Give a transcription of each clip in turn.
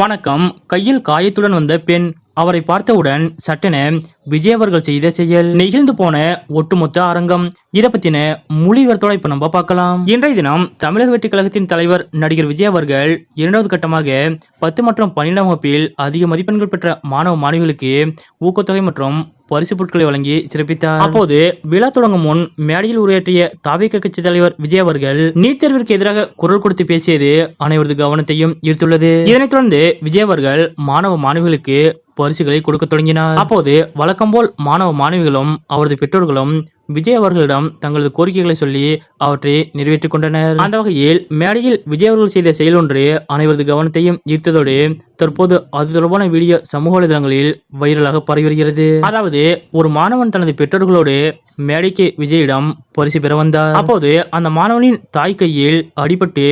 வணக்கம். கையில் காயத்துடன் வந்த பெண் அவரை பார்த்தவுடன் சட்டென விஜய் அவர்கள் செய்த செயல். நெகிழ்ந்து போன ஒட்டுமொத்த அரங்கம். இதை பத்தின மொழிவர்த்தோட இப்ப நம்ம பார்க்கலாம். இன்றைய தினம் தமிழக வெற்றி கழகத்தின் தலைவர் நடிகர் விஜய் அவர்கள் இரண்டாவது கட்டமாக பத்து மற்றும் பன்னிரெண்டாம் வகுப்பில் அதிக மதிப்பெண்கள் பெற்ற மாணவ மாணவிகளுக்கு ஊக்கத்தொகை மற்றும் பரிசு பொருட்களை வழங்கி சிறப்பித்தார். அப்போது விழா தொடங்கும் முன் மேடையில் உரையாற்றிய தாவிக கட்சி தலைவர் விஜய் அவர்கள் நீட் தேர்விற்கு எதிராக குரல் கொடுத்து பேசியது அனைவரது கவனத்தையும் ஈர்த்துள்ளது. இதனைத் தொடர்ந்து விஜய் அவர்கள் மாணவ மாணவிகளுக்கு பரிசுகளை கொடுக்க தொடங்கினார். அப்போது வழக்கம் போல் மாணவ மாணவிகளும் அவரது பெற்றோர்களும் விஜய் அவர்களிடம் தங்களது கோரிக்கைகளை சொல்லி அவற்றை நிறைவேற்றிக் கொண்டனர். அந்த வகையில் மேடையில் விஜய் அவர்கள் செய்த செயல் ஒன்று அனைவரது கவனத்தையும் ஈர்த்ததோடு தற்போது அது தொடர்பான வீடியோ சமூக வலைதளங்களில் வைரலாக பரவி வருகிறது. அதாவது ஒரு மாணவன் தனது பெற்றோர்களோடு மேடைக்கு விஜயிடம் பரிசு பெற வந்தார். அப்போது அந்த மாணவனின் தாய் கையில் அடிபட்டு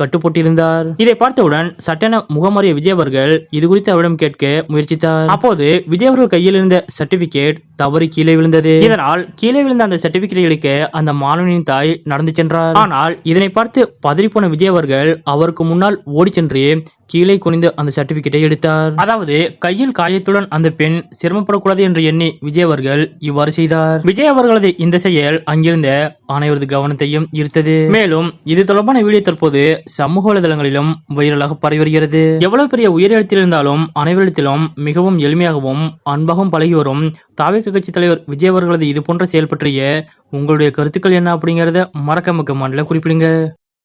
கட்டுப்பட்டிருந்தார். இதை பார்த்தவுடன் சட்டென முகமறிய விஜய் அவர்கள் இது குறித்து அவரிடம் கேட்க முயற்சித்தார். அப்போது விஜய் அவர்கள் கையில் இருந்த சர்டிபிகேட் தவறி கீழே விழுந்தது. இதனால் கீழே விழுந்த அந்த சர்டிபிகேட் எடுக்க அந்த மாணவனின் தாய் நடந்து சென்றார். ஆனால் இதனை பார்த்து பதறிப்போன விஜய் அவர்கள் அவருக்கு முன்னால் ஓடி சென்று கீழே குனிந்து அந்த சர்டிபிகேட்டை எடுத்தார். அதாவது கையில் காயத்துடன் அந்த பெண் சிரமப்படக்கூடாது என்று எண்ணி விஜய் அவர்கள் இவ்வாறு செய்தார். விஜய் அவர்களது இந்த செயல் அங்கிருந்த அனைவரது கவனத்தையும் ஈர்த்தது. மேலும் இது தொடர்பான வீடியோ தற்போது சமூக வலைதளங்களிலும் வைரலாக பரவி வருகிறது. எவ்வளவு பெரிய உயரிடத்தில் இருந்தாலும் அனைவரிடத்திலும் மிகவும் எளிமையாகவும் அன்பாகவும் பழகி வரும் தாவிக கட்சி தலைவர் விஜய் அவர்களது இது போன்ற செயல் பற்றிய உங்களுடைய கருத்துக்கள் என்ன அப்படிங்கறத மறக்காம கமெண்ட்ல குறிப்பிடுங்க.